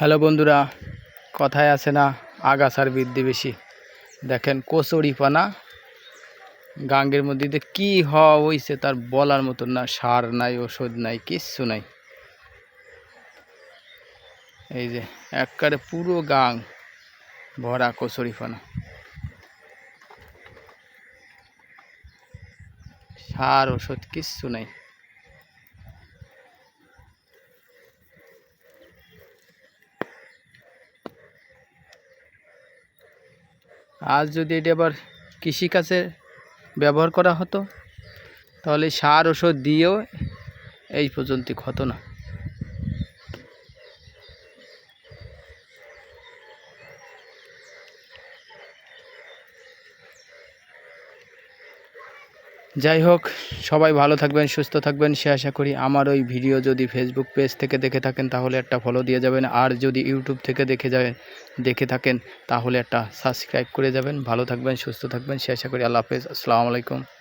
Hello বন্ধুরা, কথায় আছে না, আগাছার বৃদ্ধি বেশি। দেখেন কচুরি পানা, গাঙ্গের মধ্যে কী হওয়া হয়েছে তার বলার মতন না, সার নাই, ওষুধ নাই, কিচ্ছু নাই। এই যে একবারে পুরো গাং ভরা কচুরি পানা। সার, ওষুধ কিচ্ছু নাই। আজ যদি এটা আবার কৃষিকাজে ব্যবহার করা হতো, তাহলে সার ওষুধ দিয়েও এই পর্যন্ত হতো না। যাই হোক সবাই ভালো থাকবেন, সুস্থ থাকবেন। সে আশা করি আমার ওই ভিডিও যদি ফেসবুক পেজ থেকে দেখে থাকেন, তাহলে একটা ফলো দিয়ে যাবেন। আর যদি ইউটিউব থেকে দেখে যাবেন দেখে থাকেন, তাহলে একটা সাবস্ক্রাইব করে যাবেন। ভালো থাকবেন, সুস্থ থাকবেন। সে আশা করি আল্লাহ হাফেজ। আসসালামু আলাইকুম।